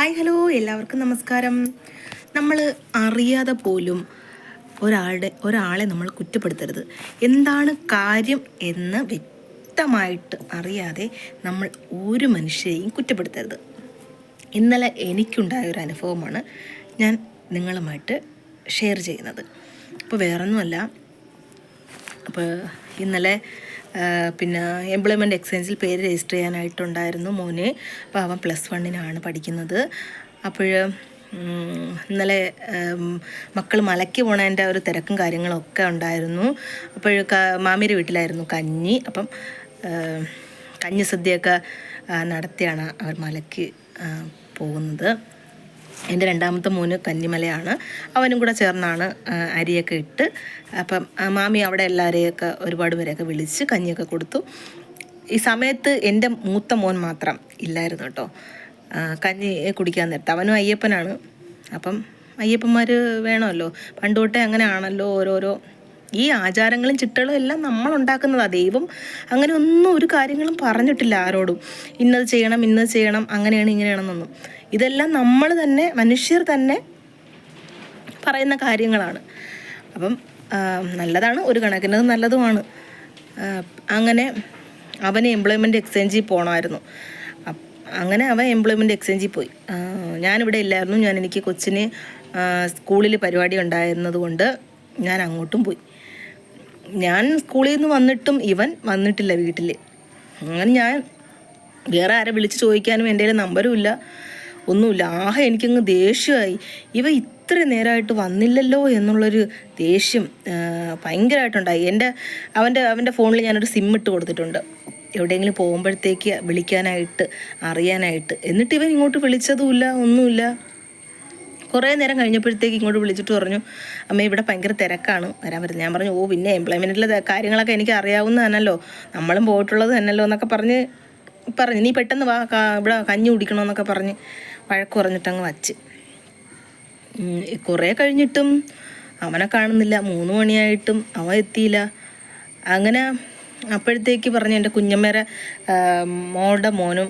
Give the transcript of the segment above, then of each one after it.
Hi hello. എല്ലാവർക്കും നമസ്കാരം. നമ്മൾ അറിയാതെ പോലും ഒരാളുടെ ഒരാളെ നമ്മൾ കുറ്റപ്പെടുത്തരുത്. എന്താണ് കാര്യം എന്ന് വ്യക്തമായിട്ട് അറിയാതെ നമ്മൾ ഒരു മനുഷ്യരെയും കുറ്റപ്പെടുത്തരുത്. ഇന്നലെ എനിക്കുണ്ടായ ഒരു അനുഭവമാണ് ഞാൻ നിങ്ങളുമായിട്ട് ഷെയർ ചെയ്യുന്നത്. അപ്പോൾ വേറൊന്നുമല്ല. അപ്പോൾ ഇന്നലെ പിന്നെ എംപ്ലോയ്മെന്റ് എക്സ്ചേഞ്ചിൽ പേര് രജിസ്റ്റർ ചെയ്യാനായിട്ടുണ്ടായിരുന്നു മോന്. അപ്പോൾ അവൻ പ്ലസ് വണ്ണിനാണ് പഠിക്കുന്നത്. അപ്പോൾ ഇന്നലെ മക്കൾ മലയ്ക്ക് പോണതിന്റെ ഒരു തിരക്കും കാര്യങ്ങളൊക്കെ ഉണ്ടായിരുന്നു. അപ്പോൾ മാമിയുടെ വീട്ടിലായിരുന്നു കഞ്ഞി. അപ്പം കഞ്ഞി സദ്യയൊക്കെ നടത്തിയാണ് അവർ മലയ്ക്ക് പോകുന്നത്. എന്റെ രണ്ടാമത്തെ മോന് കന്നിമലയാണ്. അവനും കൂടെ ചേർന്നാണ് അരിയൊക്കെ ഇട്ട്. അപ്പം മാമി അവിടെ എല്ലാവരെയൊക്കെ ഒരുപാട് പേരെയൊക്കെ വിളിച്ച് കഞ്ഞിയൊക്കെ കൊടുത്തു. ഈ സമയത്ത് എന്റെ മൂത്ത മോൻ മാത്രം ഇല്ലായിരുന്നു കേട്ടോ. കഞ്ഞി കുടിക്കാൻ നേരത്തെ. അവനും അയ്യപ്പനാണ്. അപ്പം അയ്യപ്പന്മാർ വേണമല്ലോ. പണ്ട് തൊട്ടേ അങ്ങനെ ആണല്ലോ ഓരോരോ. ഈ ആചാരങ്ങളും ചിട്ടകളും എല്ലാം നമ്മൾ ഉണ്ടാക്കുന്നതാണ് ദൈവം അങ്ങനെ ഒന്നും ഒരു കാര്യങ്ങളും പറഞ്ഞിട്ടില്ല ആരോടും. ഇന്നത് ചെയ്യണം ഇന്നത് ചെയ്യണം അങ്ങനെയാണ് ഇങ്ങനെയാണെന്നൊന്നും. ഇതെല്ലാം നമ്മൾ തന്നെ മനുഷ്യർ തന്നെ പറയുന്ന കാര്യങ്ങളാണ്. അപ്പം നല്ലതാണ് ഒരു കണക്കിന് നല്ലതുമാണ്. അങ്ങനെ അവന് എംപ്ലോയ്മെന്റ് എക്സ്ചേഞ്ചിൽ പോകണമായിരുന്നു അങ്ങനെ അവൻ എംപ്ലോയ്മെന്റ് എക്സ്ചേഞ്ചിൽ പോയി. ഞാനിവിടെ ഇല്ലായിരുന്നു. ഞാൻ എനിക്ക് കൊച്ചിന് സ്കൂളിൽ പരിപാടി ഉണ്ടായിരുന്നതുകൊണ്ട് ഞാൻ അങ്ങോട്ടും പോയി. ഞാൻ സ്കൂളിൽ നിന്ന് വന്നിട്ടും ഇവൻ വന്നിട്ടില്ല വീട്ടിൽ അങ്ങനെ ഞാൻ വേറെ ആരെ വിളിച്ച് ചോദിക്കാനും എന്റെ നമ്പരും ഇല്ല. ഒന്നുമില്ല. ആകെ എനിക്കങ്ങ് ദേഷ്യമായി. ഇവ ഇത്ര നേരമായിട്ട് വന്നില്ലല്ലോ എന്നുള്ളൊരു ദേഷ്യം ഭയങ്കരമായിട്ടുണ്ടായി എന്റെ അവന്റെ അവന്റെ ഫോണിൽ ഞാനൊരു സിം ഇട്ട് കൊടുത്തിട്ടുണ്ട്. എവിടെയെങ്കിലും പോകുമ്പോഴത്തേക്ക് വിളിക്കാനായിട്ട് അറിയാനായിട്ട്. എന്നിട്ട് ഇവൻ ഇങ്ങോട്ട് വിളിച്ചതുമില്ല ഒന്നുമില്ല. കുറേ നേരം കഴിഞ്ഞപ്പോഴത്തേക്ക് ഇങ്ങോട്ട് വിളിച്ചിട്ട് പറഞ്ഞു അമ്മ ഇവിടെ ഭയങ്കര തിരക്കാണ് വരാൻ പറ്റുന്നത്. ഞാൻ പറഞ്ഞു ഓ പിന്നെ എംപ്ലോയ്മെന്റിലെ കാര്യങ്ങളൊക്കെ എനിക്ക് അറിയാവുന്നതാണല്ലോ. നമ്മളും പോയിട്ടുള്ളത് തന്നെയല്ലോ എന്നൊക്കെ പറഞ്ഞ് പറഞ്ഞു നീ പെട്ടെന്ന് വാ ഇവിടെ കഞ്ഞി കുടിക്കണമെന്നൊക്കെ പറഞ്ഞ്. വഴക്ക് പറഞ്ഞിട്ടങ്ങ് വച്ച്. കുറേ കഴിഞ്ഞിട്ടും അവനെ കാണുന്നില്ല. മൂന്ന് മണിയായിട്ടും അവൻ എത്തിയില്ല. അങ്ങനെ അപ്പോഴത്തേക്ക് പറഞ്ഞ് എന്റെ കുഞ്ഞമ്മേരെ മോളുടെ മോനും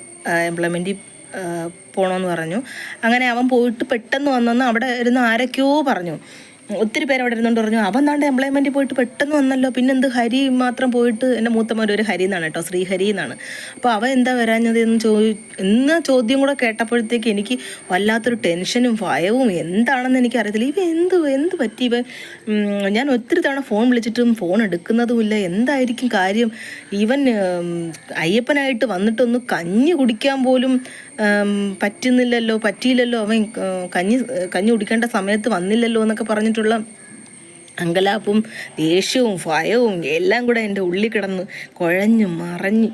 എംപ്ലോയ്മെന്റിൽ പോകണമെന്ന് പറഞ്ഞു. അങ്ങനെ അവൻ പോയിട്ട് പെട്ടെന്ന് വന്നെന്ന് അവിടെ ഇരുന്ന് ആരൊക്കെയോ പറഞ്ഞു. ഒത്തിരി പേര് അവിടെ ഇരുന്നുകൊണ്ട് പറഞ്ഞു അവൻ താണ്ട് എംപ്ലോയ്മെന്റ് പോയിട്ട് പെട്ടെന്ന് വന്നല്ലോ. പിന്നെ എന്ത് ഹരി മാത്രം പോയിട്ട് എന്റെ മൂത്തമ്മ ഒരു ഹരി എന്നാണ് കേട്ടോ ശ്രീഹരി എന്നാണ്. അപ്പോൾ അവ എന്താ വരാഞ്ഞത് എന്ന് ചോദി എന്ന ചോദ്യം കൂടെ കേട്ടപ്പോഴത്തേക്ക് എനിക്ക് വല്ലാത്തൊരു ടെൻഷനും ഭയവും എന്താണെന്ന് എനിക്ക് അറിയത്തില്ല ഇവ എന്ത് എന്ത് പറ്റി ഇവ ഞാൻ ഒത്തിരി തവണ ഫോൺ വിളിച്ചിട്ടും ഫോൺ എടുക്കുന്നതുമില്ല. എന്തായിരിക്കും കാര്യം? ഈവൻ അയ്യപ്പനായിട്ട് വന്നിട്ടൊന്ന് കഞ്ഞി കുടിക്കാൻ പോലും പറ്റുന്നില്ലല്ലോ പറ്റിയില്ലല്ലോ അവൻ കഞ്ഞി കഞ്ഞി കുടിക്കേണ്ട സമയത്ത് വന്നില്ലല്ലോ എന്നൊക്കെ പറഞ്ഞിട്ടുള്ള അങ്കലാപ്പും ദേഷ്യവും ഭയവും എല്ലാം കൂടെ എന്റെ ഉള്ളിൽ കിടന്ന് കുഴഞ്ഞു മറഞ്ഞ്.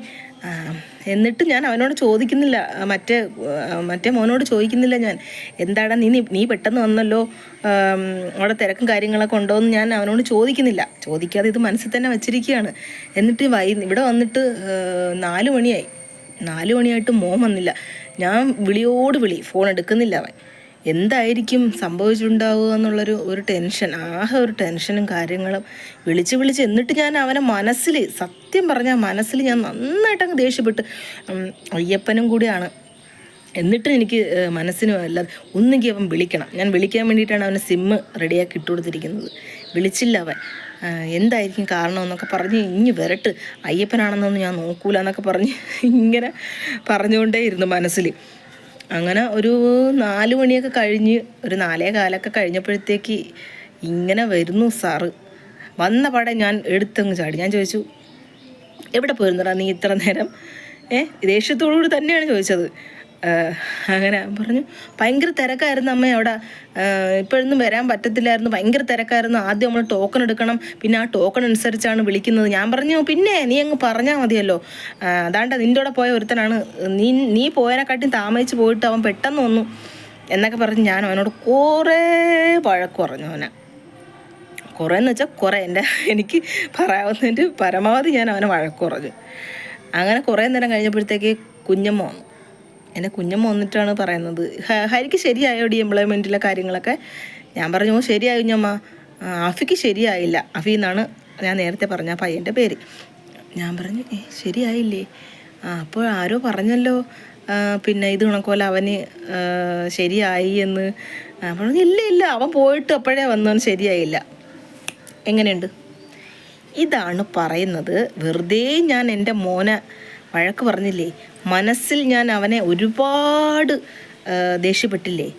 എന്നിട്ട് ഞാൻ അവനോട് ചോദിക്കുന്നില്ല. മറ്റേ മറ്റേ മോനോട് ചോദിക്കുന്നില്ല ഞാൻ. എന്താടാ നീ നീ- പെട്ടെന്ന് വന്നല്ലോ? അവിടെ തിരക്കും കാര്യങ്ങളൊക്കെ ഉണ്ടോ എന്ന് ഞാൻ അവനോട് ചോദിക്കുന്നില്ല. ചോദിക്കാതെ ഇത് മനസ്സിൽ തന്നെ വെച്ചിരിക്കുകയാണ്. എന്നിട്ട് വൈ ഇവിടെ വന്നിട്ട് നാല് മണിയായി. നാല് മണിയായിട്ട് മോൻ വന്നില്ല. ഞാൻ വിളിയോട് വിളി ഫോൺ എടുക്കുന്നില്ല അവൻ. എന്തായിരിക്കും സംഭവിച്ചിട്ടുണ്ടാവുക എന്നുള്ളൊരു ഒരു ടെൻഷൻ ആകെ ഒരു ടെൻഷനും കാര്യങ്ങളും. വിളിച്ച് വിളിച്ച് എന്നിട്ട് ഞാൻ അവനെ മനസ്സിൽ സത്യം പറഞ്ഞാൽ മനസ്സിൽ ഞാൻ നന്നായിട്ട് അങ്ങ് ദേഷ്യപ്പെട്ട് അയ്യപ്പനും കൂടിയാണ്. എന്നിട്ടും എനിക്ക് മനസ്സിനും അല്ലാതെ ഒന്നുകിൽ അവൻ വിളിക്കണം. ഞാൻ വിളിക്കാൻ വേണ്ടിയിട്ടാണ് അവന് സിമ്മ് റെഡിയാക്കി ഇട്ട് കൊടുത്തിരിക്കുന്നത് വിളിച്ചില്ല അവൻ. എന്തായിരിക്കും കാരണം എന്നൊക്കെ പറഞ്ഞ് ഇഞ്ഞ് വരട്ട്. അയ്യപ്പനാണെന്നൊന്നും ഞാൻ നോക്കൂല എന്നൊക്കെ പറഞ്ഞ് ഇങ്ങനെ പറഞ്ഞുകൊണ്ടേ ഇരുന്നു മനസ്സിൽ അങ്ങനെ ഒരു നാല് മണിയൊക്കെ കഴിഞ്ഞ് ഒരു നാലേ കാലൊക്കെ കഴിഞ്ഞപ്പോഴത്തേക്ക് ഇങ്ങനെ വരുന്നു സാറ് വന്ന പാടെ ഞാൻ എടുത്തങ്ങ് ചാടി. ഞാൻ ചോദിച്ചു എവിടെ പോയിരുന്നടാ നീ ഇത്ര നേരം? ഏ ദേഷ്യത്തോടുകൂടി തന്നെയാണ് ചോദിച്ചത്. അങ്ങനെ പറഞ്ഞു. ഭയങ്കര തിരക്കായിരുന്നു അമ്മ അവിടെ. ഇപ്പോഴൊന്നും വരാൻ പറ്റത്തില്ലായിരുന്നു. ഭയങ്കര തിരക്കായിരുന്നു. ആദ്യം നമ്മൾ ടോക്കൺ എടുക്കണം. പിന്നെ ആ ടോക്കൺ അനുസരിച്ചാണ് വിളിക്കുന്നത്. ഞാൻ പറഞ്ഞു പിന്നെ നീ അങ്ങ് പറഞ്ഞാൽ മതിയല്ലോ. അതാണ്ട് നിന്റെ കൂടെ പോയ ഒരുത്തനാണ്. നീ നീ പോയതിനെക്കാട്ടിയും താമസിച്ച് പോയിട്ട് അവൻ പെട്ടെന്ന് വന്നു എന്നൊക്കെ പറഞ്ഞ് ഞാൻ അവനോട് കുറേ വഴക്ക് പറഞ്ഞു അവനെ. കുറേ എന്ന് വെച്ചാൽ കുറേ. എന്റെ എനിക്ക് പറയാവുന്നതിന്റെ പരമാവധി ഞാൻ അവനെ വഴക്ക് പറഞ്ഞു. അങ്ങനെ കുറേ നേരം കഴിഞ്ഞപ്പോഴത്തേക്ക് കുഞ്ഞമ്മ വന്നു. എന്റെ കുഞ്ഞമ്മ വന്നിട്ടാണ് പറയുന്നത്. ഹരിക്ക് ഹരിക്ക് ശരിയായോടി എംപ്ലോയ്മെന്റിലെ കാര്യങ്ങളൊക്കെ? ഞാൻ പറഞ്ഞു "ഓ, ശരിയായി കുഞ്ഞമ്മ. അഫിക്ക് ശരിയായില്ല. അഫി എന്നാണ് ഞാൻ നേരത്തെ പറഞ്ഞ പയ്യന്റെ പേര്. ഞാൻ പറഞ്ഞു ശരിയായില്ലേ? ആ അപ്പോൾ ആരോ പറഞ്ഞല്ലോ. പിന്നെ ഇത് കണക്കോല അവന് ശരിയായി എന്ന്. പറഞ്ഞു ഇല്ല ഇല്ല അവൻ പോയിട്ട് അപ്പോഴേ വന്നവൻ ശരിയായില്ല. എങ്ങനെയുണ്ട്? ഇതാണ് പറയുന്നത്. വെറുതെ ഞാൻ എന്റെ മോനെ വഴക്ക് പറഞ്ഞില്ലേ? മനസ്സിൽ ഞാൻ അവനെ ഒരുപാട് ദേഷ്യപ്പെട്ടില്ലേ?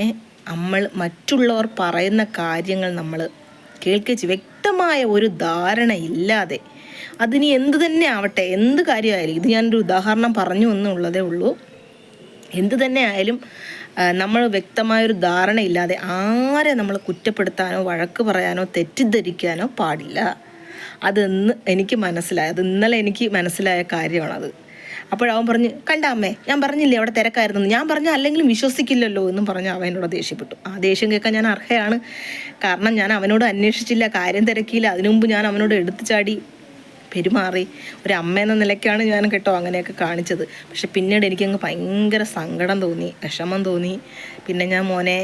ഏ നമ്മൾ മറ്റുള്ളവർ പറയുന്ന കാര്യങ്ങൾ നമ്മൾ കേൾക്കിച്ച്. വ്യക്തമായ ഒരു ധാരണ ഇല്ലാതെ. അതിനി എന്ത് തന്നെ ആവട്ടെ എന്ത് കാര്യമായാലും ഇത് ഞാനൊരു ഉദാഹരണം പറഞ്ഞു എന്നുള്ളതേ ഉള്ളൂ. എന്ത് തന്നെ ആയാലും നമ്മൾ വ്യക്തമായൊരു ധാരണ ഇല്ലാതെ ആരെ നമ്മൾ കുറ്റപ്പെടുത്താനോ വഴക്ക് പറയാനോ തെറ്റിദ്ധരിക്കാനോ പാടില്ല. അതെന്ന് എനിക്ക് മനസ്സിലായി. അത് ഇന്നലെ എനിക്ക് മനസ്സിലായ കാര്യമാണത്. അപ്പോഴവൻ പറഞ്ഞ് കണ്ട അമ്മേ ഞാൻ പറഞ്ഞില്ലേ അവിടെ തിരക്കായിരുന്നു ഞാൻ പറഞ്ഞ അല്ലെങ്കിലും വിശ്വസിക്കില്ലല്ലോ എന്നും പറഞ്ഞ് അവൻ എന്നോട് ദേഷ്യപ്പെട്ടു. ആ ദേഷ്യം കേൾക്കാൻ ഞാൻ അർഹയാണ്. കാരണം ഞാൻ അവനോട് അന്വേഷിച്ചില്ല കാര്യം തിരക്കിയില്ല. അതിനു മുമ്പ് ഞാൻ അവനോട് എടുത്തു ചാടി പെരുമാറി. ഒരു അമ്മ എന്ന നിലയ്ക്കാണ് ഞാൻ കേട്ടോ അങ്ങനെയൊക്കെ കാണിച്ചത്. പക്ഷെ പിന്നീട് എനിക്കങ്ങ് ഭയങ്കര സങ്കടം തോന്നി വിഷമം തോന്നി. പിന്നെ ഞാൻ മോനെ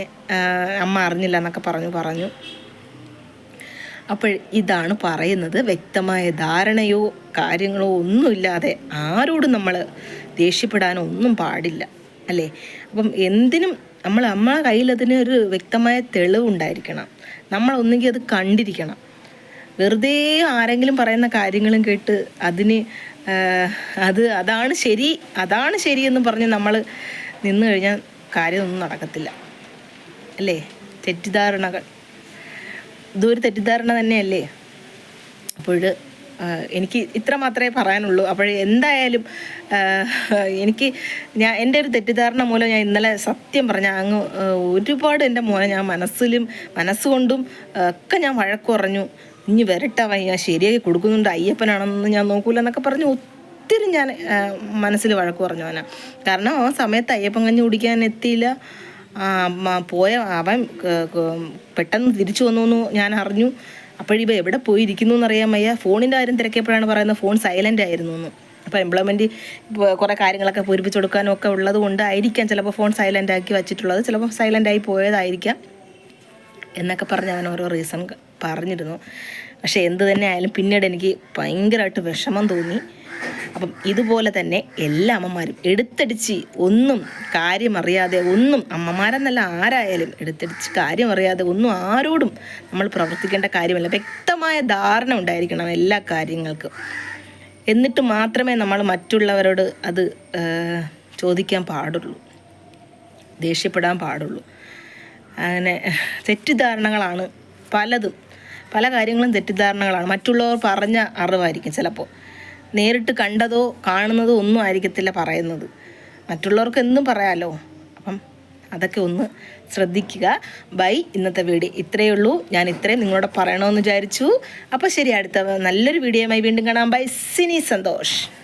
അമ്മ അറിഞ്ഞില്ല എന്നൊക്കെ പറഞ്ഞു പറഞ്ഞു. അപ്പോൾ ഇതാണ് പറയുന്നത്. വ്യക്തമായ ധാരണയോ കാര്യങ്ങളോ ഒന്നുമില്ലാതെ ആരോടും നമ്മൾ ദേഷ്യപ്പെടാനോ ഒന്നും പാടില്ല. അല്ലേ? അപ്പം എന്തിനും നമ്മൾ നമ്മളെ കയ്യിൽ അതിന് ഒരു വ്യക്തമായ തെളിവുണ്ടായിരിക്കണം നമ്മൾ ഒന്നുകിൽ അത് കണ്ടിരിക്കണം. വെറുതെ ആരെങ്കിലും പറയുന്ന കാര്യങ്ങളും കേട്ട് അതിന് അത് അതാണ് ശരി അതാണ് ശരിയെന്ന് പറഞ്ഞ് നമ്മൾ നിന്ന് കഴിഞ്ഞാൽ കാര്യമൊന്നും നടക്കത്തില്ല. അല്ലേ? തെറ്റിദ്ധാരണകൾ. ഇതൊരു തെറ്റിദ്ധാരണ തന്നെയല്ലേ? അപ്പോൾ എനിക്ക് ഇത്ര മാത്രമേ പറയാനുള്ളൂ. അപ്പോൾ എന്തായാലും എനിക്ക് ഞാൻ എന്റെ ഒരു തെറ്റിദ്ധാരണ മൂലം ഞാൻ ഇന്നലെ സത്യം പറഞ്ഞ അങ്ങ് ഒരുപാട് എന്റെ മോനെ ഞാൻ മനസ്സിലും മനസ്സുകൊണ്ടും ഒക്കെ ഞാൻ വഴക്ക് പറഞ്ഞു ഇനി വരട്ടവൻ ഞാൻ ശരിയാക്കി കൊടുക്കുന്നുണ്ട് അയ്യപ്പനാണെന്ന് ഞാൻ നോക്കൂല എന്നൊക്കെ പറഞ്ഞ് ഒത്തിരി ഞാൻ മനസ്സിൽ വഴക്ക് പറഞ്ഞു അവനാ. കാരണം ആ സമയത്ത് അയ്യപ്പൻ കഞ്ഞി കുടിക്കാൻ എത്തിയില്ല. പോയ അവൻ പെട്ടെന്ന് തിരിച്ചു വന്നു ഞാൻ അറിഞ്ഞു. അപ്പോഴിപ്പോൾ എവിടെ പോയിരിക്കുന്നു എന്നറിയാൻ വയ്യ. ഫോണിന്റെ കാര്യം തിരക്കിയപ്പോഴാണ് പറയുന്നത് ഫോൺ സൈലന്റ് ആയിരുന്നു എന്ന്. അപ്പോൾ എംപ്ലോയ്മെന്റ് കുറേ കാര്യങ്ങളൊക്കെ പൂരിപ്പിച്ച് കൊടുക്കാനും ഒക്കെ ഉള്ളത് കൊണ്ടായിരിക്കാം ചിലപ്പോൾ ഫോൺ സൈലന്റ് ആക്കി വെച്ചിട്ടുള്ളത്. ചിലപ്പോൾ സൈലന്റ് ആയി പോയതായിരിക്കാം എന്നൊക്കെ പറഞ്ഞ് അവൻ ഓരോ റീസൺ പറഞ്ഞിരുന്നു. പക്ഷേ എന്ത് തന്നെ ആയാലും പിന്നീട് എനിക്ക് ഭയങ്കരമായിട്ട് വിഷമം തോന്നി. അപ്പം ഇതുപോലെ തന്നെ എല്ലാ അമ്മമാരും എടുത്തടിച്ച് ഒന്നും കാര്യമറിയാതെ ഒന്നും അമ്മമാരെന്നല്ല ആരായാലും എടുത്തടിച്ച് കാര്യമറിയാതെ ഒന്നും ആരോടും നമ്മൾ പ്രവർത്തിക്കേണ്ട കാര്യമല്ല. വ്യക്തമായ ധാരണ ഉണ്ടായിരിക്കണം എല്ലാ കാര്യങ്ങൾക്കും. എന്നിട്ട് മാത്രമേ നമ്മൾ മറ്റുള്ളവരോട് അത് ചോദിക്കാൻ പാടുള്ളൂ. ദേഷ്യപ്പെടാൻ പാടുള്ളൂ. അങ്ങനെ തെറ്റിദ്ധാരണകളാണ് പലതും. പല കാര്യങ്ങളും തെറ്റിദ്ധാരണകളാണ്. മറ്റുള്ളവർ പറഞ്ഞ അറിവായിരിക്കും ചിലപ്പോൾ. നേരിട്ട് കണ്ടതോ കാണുന്നതോ ഒന്നും ആയിരിക്കത്തില്ല പറയുന്നത്. മറ്റുള്ളവർക്ക് എന്നും പറയാലോ? അപ്പം അതൊക്കെ ഒന്ന് ശ്രദ്ധിക്കുക. ബൈ. ഇന്നത്തെ വീഡിയോ ഇത്രയേ ഉള്ളൂ. ഞാൻ ഇത്രയും നിങ്ങളോട് പറയണമെന്ന് വിചാരിച്ചു. അപ്പോൾ ശരി അടുത്ത നല്ലൊരു വീഡിയോയുമായി വീണ്ടും കാണാം. ബൈ. സിനി സന്തോഷ്.